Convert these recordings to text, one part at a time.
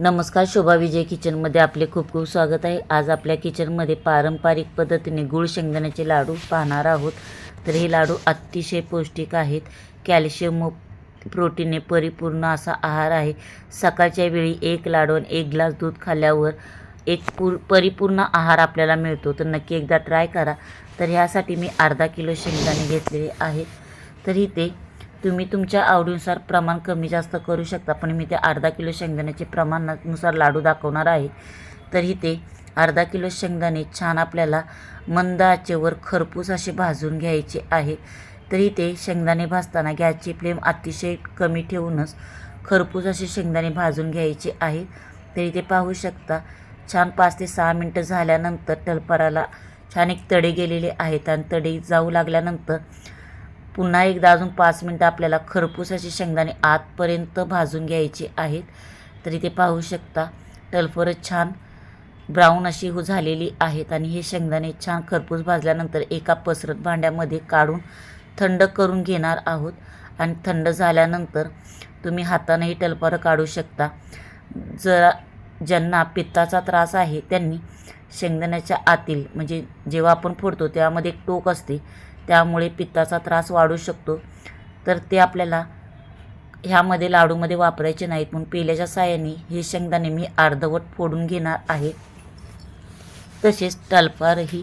नमस्कार शोभा विजय किचनमध्ये आपले खूप खूप स्वागत आहे. आज आपल्या किचनमध्ये पारंपरिक पद्धतीने गुळ शेंगदाण्याचे लाडू पाहणार आहोत. तर हे लाडू अतिशय पौष्टिक आहेत. कॅल्शियम प्रोटीनने परिपूर्ण असा आहार आहे. सकाळच्या वेळी एक लाडू आणि एक ग्लास दूध खाल्ल्यावर एक पूर परिपूर्ण आहार आपल्याला मिळतो. तर नक्की एकदा ट्राय करा. तर ह्यासाठी मी अर्धा किलो शेंगदाणे घेतलेले आहेत. तर इथे तुम्ही तुमच्या आवडीनुसार प्रमाण कमी जास्त करू शकता पण मी ते अर्धा किलो शेंगदाण्याचे प्रमाणानुसार लाडू दाखवणार आहे. तर इथे अर्धा किलो शेंगदाणे छान आपल्याला मंद आचेवर खरपूस असे भाजून घ्यायचे आहे. तर इथे शेंगदाणे भाजताना गॅसची फ्लेम अतिशय कमी ठेवूनच खरपूस असे शेंगदाणे भाजून घ्यायचे आहे. तर इथे पाहू शकता छान पाच ते सहा मिनटं झाल्यानंतर टलपराला छान एक तडे गेलेले आहेत आणि तडे जाऊ लागल्यानंतर पुन्हा एकदा अजून पाच मिनटं आपल्याला खरपूस असे शेंगदाणे आतपर्यंत भाजून घ्यायचे आहेत. तरी ते पाहू शकता टलफरच छान ब्राऊन अशी हो झालेली आहेत आणि हे शेंगदाणे छान खरपूस भाजल्यानंतर एका पसरत भांड्यामध्ये काढून थंड करून घेणार आहोत. आणि थंड झाल्यानंतर तुम्ही हातानेही टलफरं काढू शकता. जरा ज्यांना पित्ताचा त्रास आहे त्यांनी शेंगदाण्याच्या आतील म्हणजे जेव्हा आपण फोडतो त्यामध्ये एक टोक असते. त्यामुळे पित्ताचा त्रास वाढू शकतो. तर ते आपल्याला ह्यामध्ये लाडूमध्ये वापरायचे नाहीत. म्हणून पेल्याच्या साह्याने हे शेंगदाणे मी अर्धवट फोडून घेणार आहे. तसेच टलफारही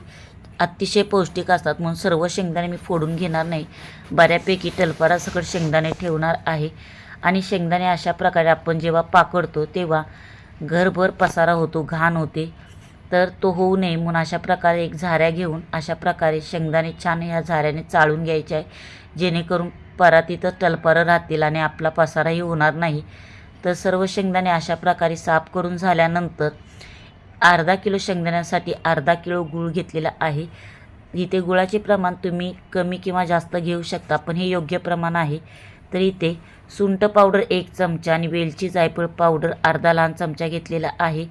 अतिशय पौष्टिक असतात. म्हणून सर्व शेंगदाणे मी फोडून घेणार नाही. बऱ्यापैकी टलफारासकट शेंगदाणे ठेवणार आहे. आणि शेंगदाणे अशा प्रकारे आपण जेव्हा पाकडतो तेव्हा घरभर पसारा होतो घाण होते. तर तो होऊ नये म्हणून अशा प्रकारे एक झाऱ्या घेऊन अशा प्रकारे शेंगदाणे छान ह्या झाऱ्याने चाळून घ्यायचे आहे. जेणेकरून परा तिथं टलपरं राहतील आणि आपला पसाराही होणार नाही. तर सर्व शेंगदाणे अशा प्रकारे साफ करून झाल्यानंतर अर्धा किलो शेंगदाण्यासाठी अर्धा किलो गूळ घेतलेला आहे. इथे गुळाचे प्रमाण तुम्ही कमी किंवा जास्त घेऊ शकता पण हे योग्य प्रमाण आहे. तर इथे सुंठ पावडर एक चमचा आणि वेलची जायफळ पावडर अर्धा लहान चमचा घेतलेला आहे.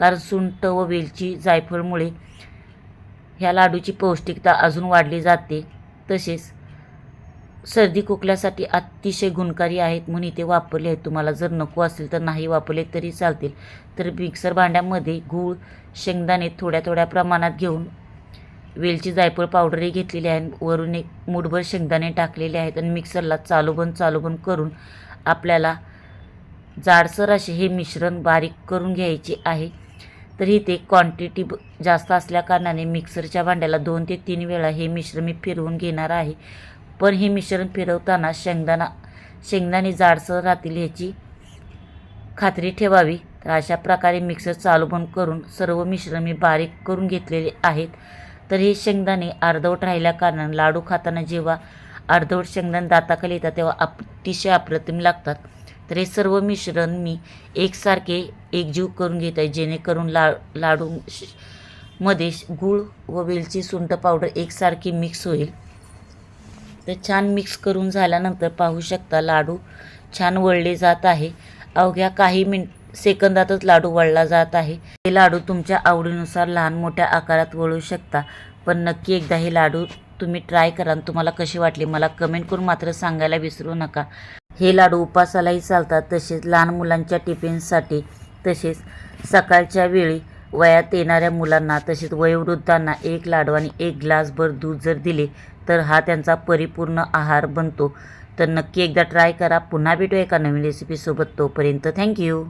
कारण सुंट व वेलची जायफळमुळे ह्या लाडूची पौष्टिकता अजून वाढली जाते. तसेच सर्दी खोकल्यासाठी अतिशय गुणकारी आहेत म्हणून इथे वापरले आहेत. तुम्हाला जर नको असेल तर नाही वापरले तरी चालतील. तर मिक्सर भांड्यामध्ये गूळ शेंगदाणे थोड्या थोड्या प्रमाणात घेऊन वेलची जायफळ पावडरही घेतलेली आहे. वरून एक मुठभर शेंगदाणे टाकलेले आहेत आणि मिक्सरला चालू बंद चालू बंद करून आपल्याला जाडसर असे हे मिश्रण बारीक करून घ्यायचे आहे. तर इथे क्वांटिटी ब जास्त असल्याकारणाने मिक्सरच्या भांड्याला दोन ते तीन वेळा हे मिश्रण मी फिरवून घेणार आहे. पण हे मिश्रण फिरवताना शेंगदाणा शेंगदाणे जाडसर राहतील ह्याची खात्री ठेवावी. तर अशा प्रकारे मिक्सर चालू बंद करून सर्व मिश्रण मी बारीक करून घेतलेले आहेत. तर हे शेंगदाणे अर्धवट राहिल्याकारणाने लाडू खाताना जेव्हा अर्धवट शेंगदाणे दाताखाली येतात तेव्हा अतिशय अप्रतिम लागतात. तर हे सर्व मिश्रण मी एकसारखे एकजीव करून घेत आहे. जेणेकरून ला लाडू श- मध्ये गूळ व वेलची सुंठ पावडर एकसारखी मिक्स होईल. तर छान मिक्स करून झाल्यानंतर पाहू शकता लाडू छान वळले जात आहे. अवघ्या काही मिन सेकंदातच लाडू वळला जात आहे. हे लाडू तुमच्या आवडीनुसार लहान मोठ्या आकारात वळू शकता. पण नक्की एकदा हे लाडू तुम्ही ट्राय करा आणि तुम्हाला कसे वाटले मला कमेंट करून मात्र सांगायला विसरू नका. हे लाडू उपासालाही चालतात तसेच लहान मुलांच्या टिफिनसाठी तसेच सकाळच्या वेळी वयात येणाऱ्या मुलांना तसेच वयोवृद्धांना एक लाडू आणि एक ग्लासभर दूध जर दिले तर हा त्यांचा परिपूर्ण आहार बनतो. तर नक्की एकदा ट्राय करा. पुन्हा भेटू एका नवीन रेसिपीसोबत तोपर्यंत थँक्यू